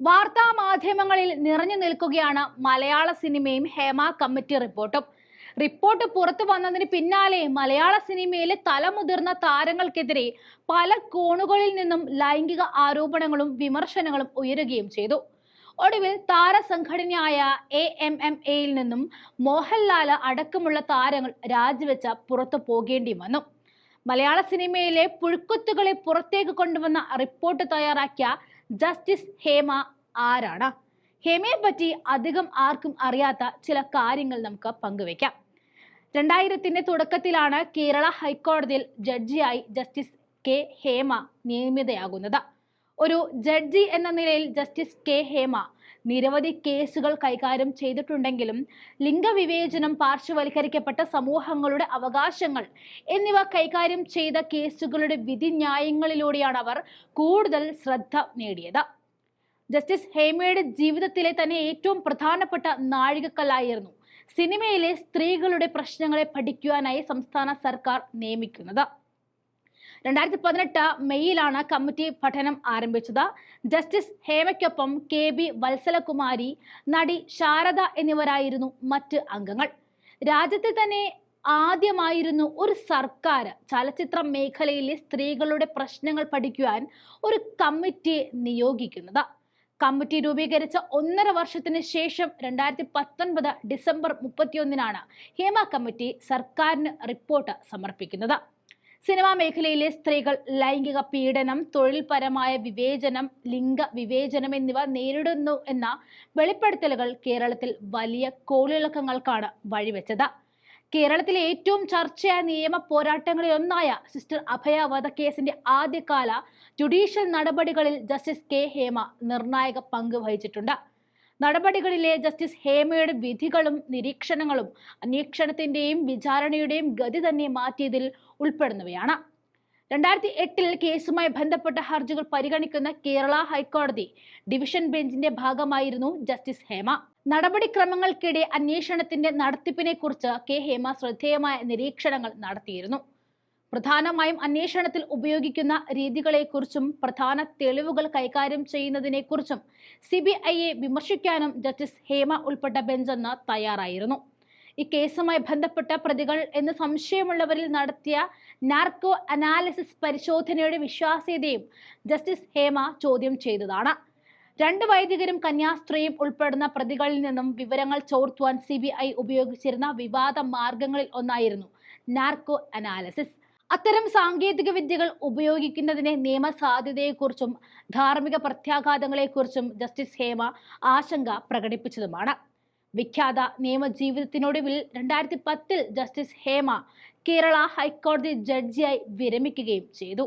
വാർത്താ മാധ്യമങ്ങളിൽ നിറഞ്ഞു നിൽക്കുകയാണ് മലയാള സിനിമയും ഹേമ കമ്മിറ്റി റിപ്പോർട്ടും. റിപ്പോർട്ട് പുറത്തു വന്നതിന് പിന്നാലെ മലയാള സിനിമയിലെ തലമുതിർന്ന താരങ്ങൾക്കെതിരെ പല കോണുകളിൽ നിന്നും ലൈംഗിക ആരോപണങ്ങളും വിമർശനങ്ങളും ഉയരുകയും ചെയ്തു. ഒടുവിൽ താരസംഘടനയായ എ എം എം എയിൽ നിന്നും മോഹൻലാൽ അടക്കമുള്ള താരങ്ങൾ രാജിവെച്ച പുറത്തു പോകേണ്ടി വന്നു. മലയാള സിനിമയിലെ പുഴുക്കുത്തുകളെ പുറത്തേക്ക് കൊണ്ടുവന്ന റിപ്പോർട്ട് തയ്യാറാക്കിയ ജസ്റ്റിസ് ഹേമ ആരാണ്? ഹേമയെ പറ്റി അധികം ആർക്കും അറിയാത്ത ചില കാര്യങ്ങൾ നമുക്ക് പങ്കുവെക്കാം രണ്ടായിരത്തിന്റെ തുടക്കത്തിലാണ് കേരള ഹൈക്കോടതിയിൽ ജഡ്ജിയായി ജസ്റ്റിസ് കെ ഹേമ നിയമിതയാകുന്നത്. ഒരു ജഡ്ജി എന്ന നിലയിൽ ജസ്റ്റിസ് കെ ഹേമ നിരവധി കേസുകൾ കൈകാര്യം ചെയ്തിട്ടുണ്ടെങ്കിലും ലിംഗവിവേചനം പാർശ്വവൽക്കരിക്കപ്പെട്ട സമൂഹങ്ങളുടെ അവകാശങ്ങൾ എന്നിവ കൈകാര്യം ചെയ്ത കേസുകളുടെ വിധിന്യായങ്ങളിലൂടെയാണ് അവർ കൂടുതൽ ശ്രദ്ധ നേടിയത്. ജസ്റ്റിസ് ഹേമയുടെ ജീവിതത്തിലെ തന്നെ ഏറ്റവും പ്രധാനപ്പെട്ട നാഴികക്കല്ലായിരുന്നു സിനിമയിലെ സ്ത്രീകളുടെ പ്രശ്നങ്ങളെ പഠിക്കുവാനായി സംസ്ഥാന സർക്കാർ നിയമിക്കുന്നത്. രണ്ടായിരത്തി പതിനെട്ട് മെയ്യിലാണ് കമ്മിറ്റി പഠനം ആരംഭിച്ചത്. ജസ്റ്റിസ് ഹേമയ്ക്കൊപ്പം കെ ബി വത്സലകുമാരി നടി ശാരദ എന്നിവരായിരുന്നു മറ്റ് അംഗങ്ങൾ. രാജ്യത്തെ തന്നെ ആദ്യമായിരുന്നു ഒരു സർക്കാർ ചലച്ചിത്ര മേഖലയിലെ സ്ത്രീകളുടെ പ്രശ്നങ്ങൾ പഠിക്കുവാൻ ഒരു കമ്മിറ്റി നിയോഗിക്കുന്നത്. കമ്മിറ്റി രൂപീകരിച്ച ഒന്നര വർഷത്തിന് ശേഷം രണ്ടായിരത്തി പത്തൊൻപത് ഡിസംബർ മുപ്പത്തിയൊന്നിനാണ് ഹേമ കമ്മിറ്റി സർക്കാരിന് റിപ്പോർട്ട് സമർപ്പിക്കുന്നത്. സിനിമാ മേഖലയിലെ സ്ത്രീകൾ ലൈംഗിക പീഡനം തൊഴിൽപരമായ വിവേചനം ലിംഗ വിവേചനം എന്നിവ നേരിടുന്നു എന്ന വെളിപ്പെടുത്തലുകൾ കേരളത്തിൽ വലിയ കോളിളക്കങ്ങൾക്കാണ് വഴിവെച്ചത്. കേരളത്തിലെ ഏറ്റവും ചർച്ചയായ നിയമ പോരാട്ടങ്ങളിൽ ഒന്നായ സിസ്റ്റർ അഭയ വധക്കേസിന്റെ ആദ്യകാല ജുഡീഷ്യൽ നടപടികളിൽ ജസ്റ്റിസ് കെ. ഹേമ നിർണായക പങ്ക് വഹിച്ചിട്ടുണ്ട്. നടപടികളിലെ ജസ്റ്റിസ് ഹേമയുടെ വിധികളും നിരീക്ഷണങ്ങളും അന്വേഷണത്തിന്റെയും വിചാരണയുടെയും ഗതി തന്നെ മാറ്റിയതിൽ ഉൾപ്പെടുന്നവയാണ്. രണ്ടായിരത്തി എട്ടിൽ കേസുമായി ബന്ധപ്പെട്ട ഹർജികൾ പരിഗണിക്കുന്ന കേരള ഹൈക്കോടതി ഡിവിഷൻ ബെഞ്ചിന്റെ ഭാഗമായിരുന്നു ജസ്റ്റിസ് ഹേമ. നടപടിക്രമങ്ങൾക്കിടെ അന്വേഷണത്തിന്റെ നടത്തിപ്പിനെ കുറിച്ച് കെ ഹേമ ശ്രദ്ധേയമായ നിരീക്ഷണങ്ങൾ നടത്തിയിരുന്നു. പ്രധാനമായും അന്വേഷണത്തിൽ ഉപയോഗിക്കുന്ന രീതികളെക്കുറിച്ചും പ്രധാന തെളിവുകൾ കൈകാര്യം ചെയ്യുന്നതിനെക്കുറിച്ചും സി ബി ഐയെ വിമർശിക്കാനും ജസ്റ്റിസ് ഹേമ ഉൾപ്പെട്ട ബെഞ്ചെന്ന് തയ്യാറായിരുന്നു. ഈ കേസുമായി ബന്ധപ്പെട്ട പ്രതികൾ എന്ന് സംശയമുള്ളവരിൽ നടത്തിയ നാർക്കോ അനാലിസിസ് പരിശോധനയുടെ വിശ്വാസ്യതയും ജസ്റ്റിസ് ഹേമ ചോദ്യം ചെയ്തതാണ്. രണ്ട് വൈദികരും കന്യാസ്ത്രീയും ഉൾപ്പെടുന്ന പ്രതികളിൽ നിന്നും വിവരങ്ങൾ ചോർത്തുവാൻ സി ഉപയോഗിച്ചിരുന്ന വിവാദ മാർഗങ്ങളിൽ ഒന്നായിരുന്നു നാർക്കോ അനാലിസിസ്. അത്തരം സാങ്കേതിക വിദ്യകൾ ഉപയോഗിക്കുന്നതിനെ നിയമസാധ്യതയെക്കുറിച്ചും ധാർമ്മിക പ്രത്യാഘാതങ്ങളെക്കുറിച്ചും ജസ്റ്റിസ് ഹേമ ആശങ്ക പ്രകടിപ്പിച്ചതുമാണ്. വിഖ്യാത നിയമജീവിതത്തിനൊടുവിൽ രണ്ടായിരത്തി പത്തിൽ ജസ്റ്റിസ് ഹേമ കേരള ഹൈക്കോടതി ജഡ്ജിയായി വിരമിക്കുകയും ചെയ്തു.